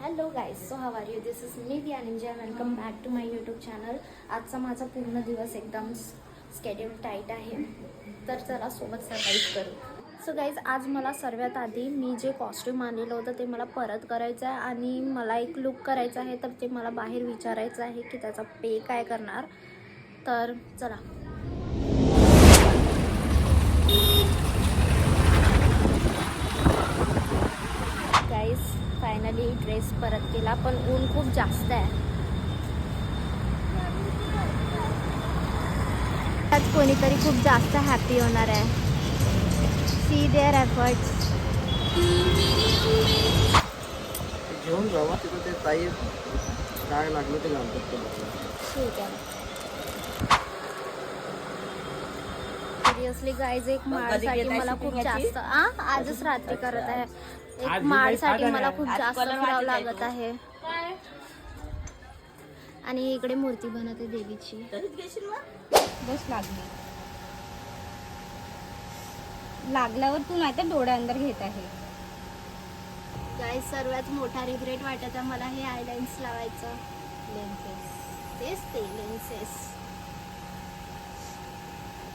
Hello guys so how are you this is me Vijay welcome back to my YouTube channel आजचा माझा पूर्ण दिवस एकदम schedule tight आहे. तर चला सोबत सर्वाईव्ह करू. सो गाईज आज मला सर्वात आधी मी जे कॉस्ट्यूम आणलेलं होतं ते मला परत करायचं आहे आणि मला एक लुक करायचं आहे तर ते मला बाहेर विचारायचं आहे की त्याचा पे काय करणार. तर चला. फायनली ड्रेस परत केला पण ऊन खूप जास्त आहे. आज कोणीतरी खूप जास्त हॅपी होणार आहे. सी देअर एफर्ट्स घेऊन जावा तिथं ते ताई काय लागलं ते घालतात ठीक आहे. सिरियसली गाईज एक माळसाठी मला खूप जास्त आ? आजच रात्री करत आहे. एक माळसाठी मला खूप जास्त फिरावं लागत आहे. आणि इकडे मूर्ती बनवते देवीची. बस लागली. लागल्यावर तू नाही तर डोळ्या अंदर घेत आहे. गाईज सर्वात मोठा रिग्रेट वाटत आहे मला हे आयलाइन्स लावायचं. लेन्सेस तेच ते लेन्सेस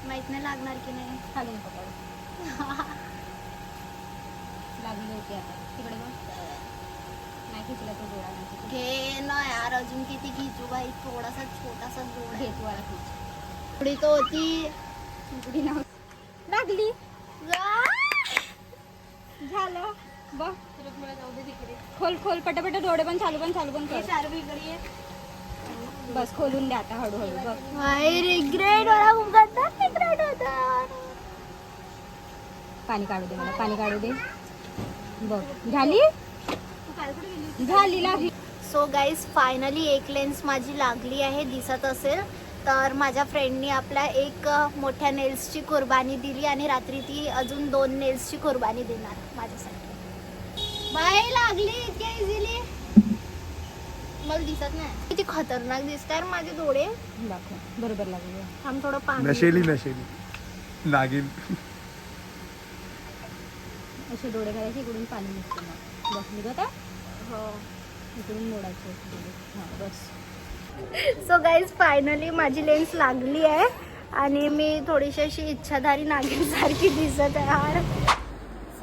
माहीत नाही लागणार की नाही? खालून पकड. लागली होती आता. तिकडे बघ. नाही खिचला तो नाही. घे ना यार अजून किती खिचू बाई. थोडासा छोटासा जोड घे आहे. तू आला खिच थोडी तो होती. नाव लागली. झालं. बघ. खोल खोल पटापट डोळे पण चालू पण चालू पण बस खोलून द्या आता हळूहळू. बघ. रिग्रेट रिग्रेट होता पाणी काढू दे मला पाणी काढू दे. बघ झाली? झाली लागली सो गाईज फायनली एक लेन्स माझी लागली आहे दिसत असेल. तर माझ्या फ्रेंडनी आपल्या एक मोठ्या नेल्सची कुर्बानी दिली आणि रात्री ती अजून दोन नेल्सची कुर्बानी देणार माझ्यासाठी. बाई लागली इतक्या इझिली मला दिसत नाही. किती खतरनाक दिसत आहे माझे डोळे. दाखव बरोबर लागली. थांब थोडं पाणी नशेली नशेली. नागिन. असे डोळे घालायचे इकडून पाणी निघतं मग. बस निघत आहे? हो. इकडून मोडायचे डोळे. हां बस. सो गाईज फायनली माझी लेन्स लागली आहे. आणि मी थोडीशी अशी इच्छाधारी नागिनसारखी दिसत आहे. यार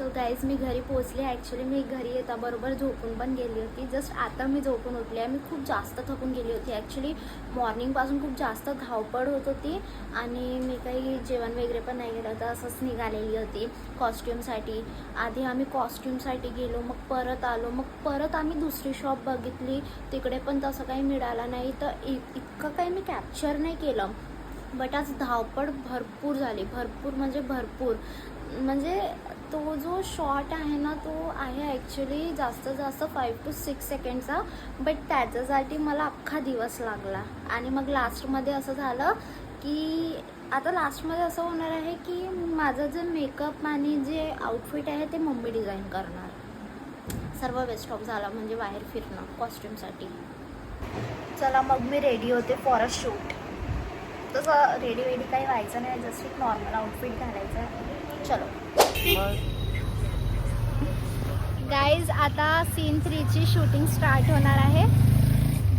सो गाईज मी घरी पोचले ॲक्च्युली मी घरी येता बरोबर झोपून पण गेली होती. जस्ट आता मी झोपून उठली आहे. मी खूप जास्त थकून गेली होती. ॲक्च्युली मॉर्निंगपासून खूप जास्त धावपळ होत होती आणि मी काही जेवण वगैरे पण नाही गेलं होतं. असंच निघालेली होती कॉस्ट्युमसाठी आधी आम्ही कॉस्ट्युमसाठी गेलो मग परत आलो. मग परत आम्ही दुसरी शॉप बघितली. तिकडे पण तसं काही मिळालं नाही. तर इ इतकं काही मी कॅप्चर नाही केलं. बट आज धावपळ भरपूर झाली. भरपूर म्हणजे भरपूर. म्हणजे तो जो शॉट आहे ना तो आहे ॲक्च्युली जास्त जास्त फाईव्ह टू सिक्स सेकंडचा बट त्याच्यासाठी मला अख्खा दिवस लागला. आणि मग लास्टमध्ये असं झालं की आता लास्टमध्ये असं होणार आहे की माझं जे मेकअप आणि जे आउटफिट आहे ते मम्मी डिझाईन करणार. सर्व वेस्ट ऑफ झाला म्हणजे बाहेर फिरणं कॉस्ट्युमसाठी चला मग मी रेडी होते फॉर अ शूट तसं रेडी वेडी काही व्हायचं नाही जस्ट एक नॉर्मल आउटफिट घालायचं आहे. चलो. गाईज आता सीन थ्रीची शूटिंग स्टार्ट होणार आहे.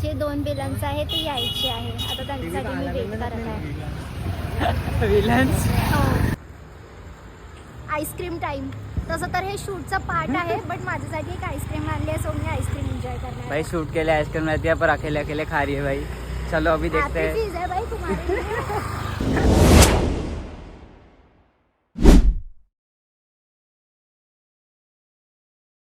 जे दोन विलन्स आहे ते यायचे आहे. आता त्यांच्यासाठी मी वेट करत आहे. विलन्स आईस्क्रीम टाईम तसं तर हे शूटचा पार्ट आहे बट माझ्यासाठी एक आईस्क्रीम आणली आहे सो मी आईस्क्रीम एन्जॉय करणार भाई शूट के लिए आइसक्रीम रहती है पर अकेले अकेले खा रही है भाई. चलो अभी देखते हैं. है भाई तुम्हारे